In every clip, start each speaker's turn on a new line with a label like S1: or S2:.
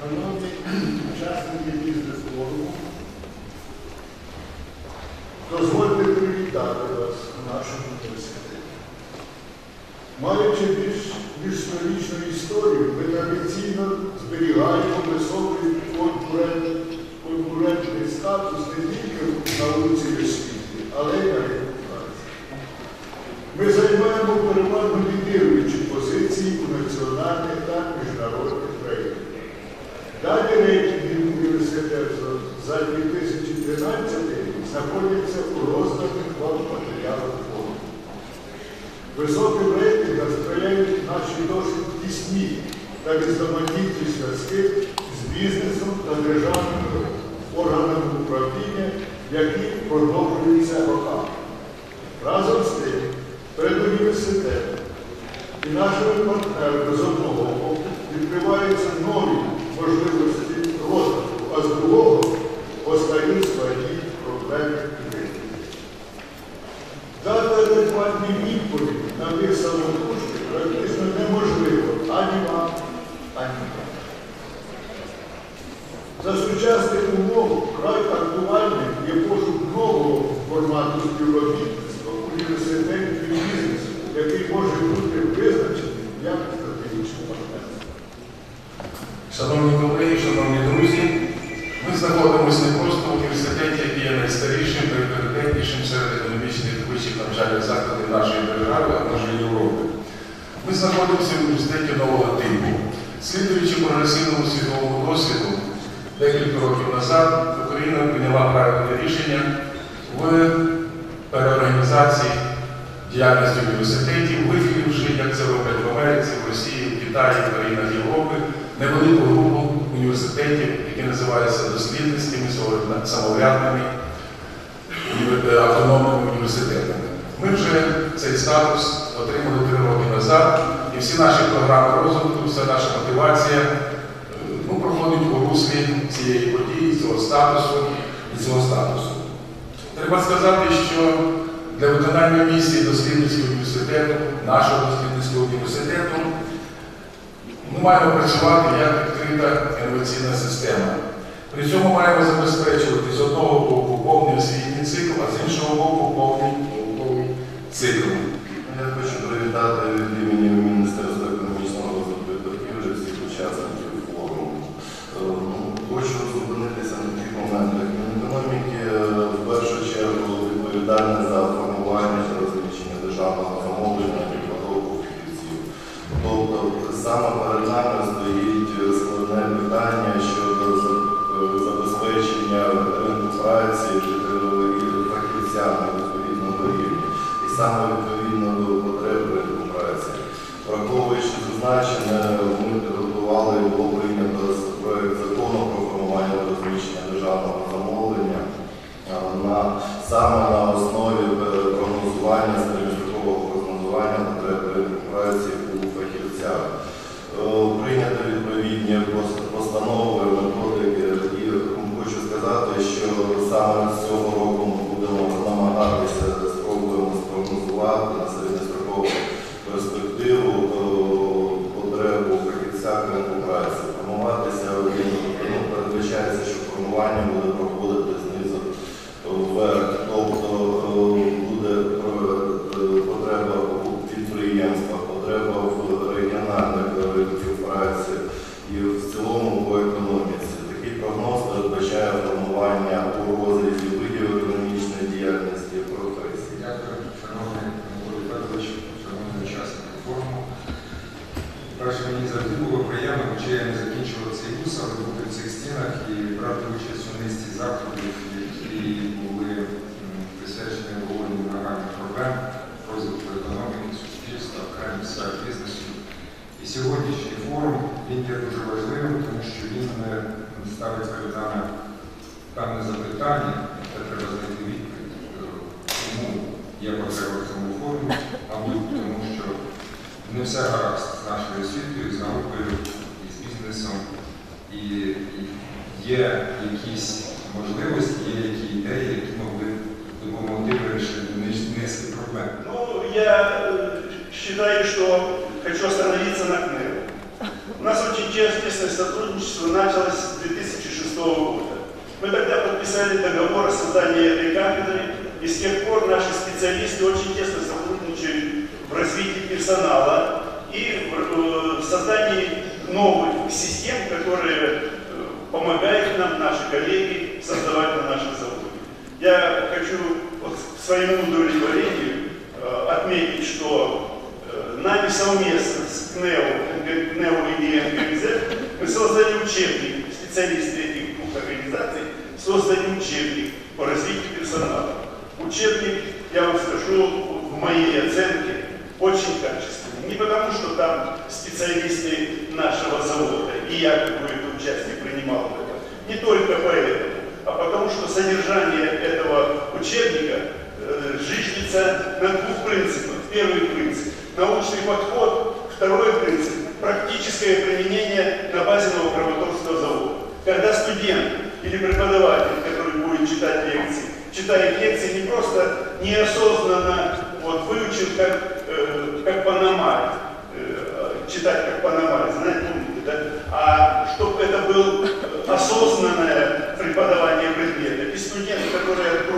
S1: Шановні учасники бізнес-форуму, дозвольте привітати вас в нашому університеті. Маючи більш ніж сторічну історію, ми традиційно зберігаємо високий конкурентний статус не тільки в науці освіти, але й на репутації. Ми займаємо переважно лідируючі позиції у національних та міжнародних. Далі рейтинги університету за 2013 рік знаходяться у розданих вам матеріалах фонду. Високим рейтингам сприяють наші досить тісні та різноманітні зв'язки з бізнесом та державними органами управління, які продовжуються роками. Разом з тим, перед університетом і нашими партнерами з одного боку відкриваються нові співробітництва університетів і бізнесу, який може бути визначений як стратегічний партнер.
S2: Шановні колеги, шановні друзі, ми знаходимося не просто в університеті, який є найстарішим, найпріоритетнішим серед економічних вищих навчальних закладів нашої держави, а може Європи. Ми знаходимося в університеті нового типу. Слідуючи прогресивному світовому досвіду, декілька років назад Україна прийняла правильне рішення в переорганізації діяльності університетів, виділивши, як це роблять в Америці, в Росії, в Китаї, в країнах Європи, невелику групу університетів, які називаються дослідницькими, самоврядними автономними університетами. Ми вже цей статус отримали три роки назад, і всі наші програми розвитку, вся наша мотивація е, ну, проходить у руслі цієї події, цього статусу і цього статусу. Треба сказати, що для виконання місії дослідницького університету, нашого дослідницького університету, ми маємо працювати як відкрита інноваційна система. При цьому маємо забезпечувати з одного боку повний освітній цикл, а з іншого боку повний науковий цикл.
S3: Саме на основі е, прогнозування,
S4: не все гаразд з нашою освітою, з наукою, і з бізнесом, і є якісь можливості, є які ідеї, які могли допомогти вирішити низ- низки проблем.
S5: Ну, я э, считаю, что хочу остановиться на КНЕР. У нас очень тесное сотрудничество началось с 2006 года. Мы тогда подписали договор о создании этой кафедры, и с тех пор наши специалисты очень тесно сотрудничают в развитии персонала. и в э, создании новых систем, которые э, помогают нам, наши коллеги, создавать на наших заводах. Я хочу вот к своему удовлетворению э, отметить, что нами совместно с КНЕО, КНЕО и НКЗ мы создали учебник, специалисты этих двух организаций создали учебник по развитию персонала. Учебник, я вам скажу, в моей оценке очень качественный. Не потому, что там специалисты нашего завода, и я какое-то участие принимал в этом. Не только поэтому, а потому что содержание этого учебника э, зиждется на двух принципах. Первый принцип – научный подход. Второй принцип – практическое применение на базе новокровоторского завода. Когда студент или преподаватель, который будет читать лекции, читает лекции не просто неосознанно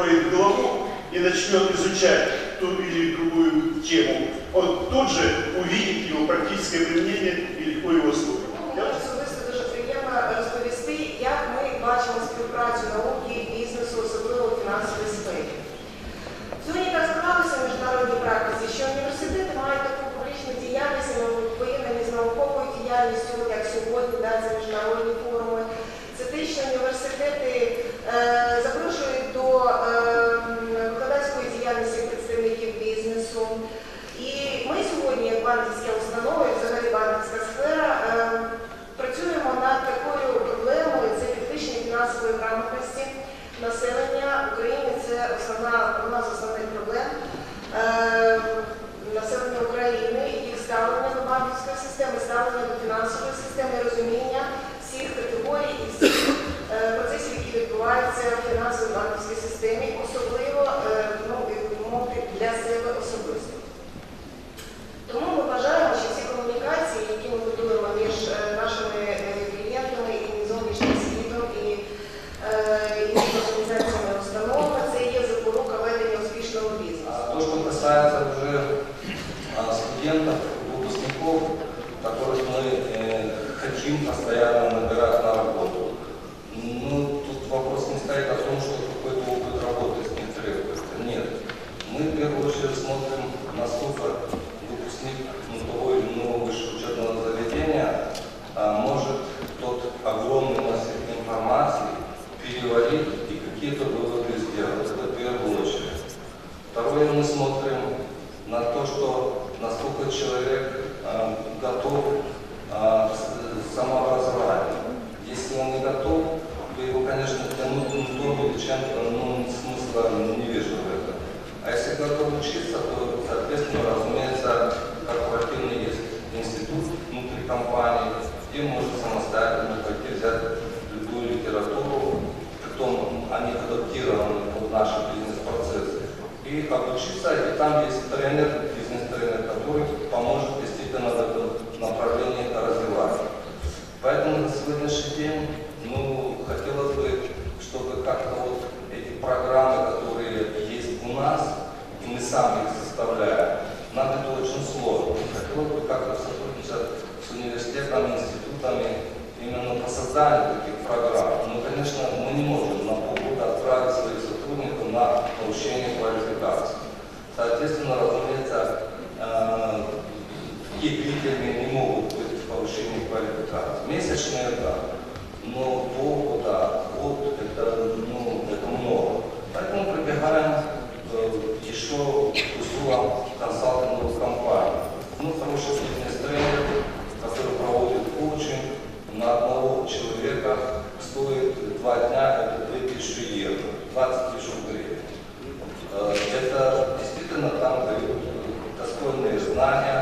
S5: откроет голову и начнет изучать ту или другую тему, он тут же увидит его практическое применение и легко его освоит.
S6: Студентов, выпускников, которых мы э, хотим постоянно набирать на работу, ну, тут вопрос не стоит о том, что какой-то опыт работы с них требуется. Нет. Мы в первую очередь смотрим, насколько выпускник ну, того или иного высшего учебного заведения а, может тот огромный массив информации переварить и какие-то выводы сделать. Это в первую очередь. Второе, мы смотрим на то, что насколько человек э, готов э, к самообразованию. Если он не готов, то его, конечно, тянуть нутом или чем-то, ну, смысла не вижу в этом. А если готов учиться, то, соответственно, разумеется, корпоративный есть институт внутри компании, где можно самостоятельно пойти взять любую литературу, притом они адаптированы под наши бизнес-процессы, и обучиться, и там есть тренер, бизнес-тренер, который поможет gostar, uh,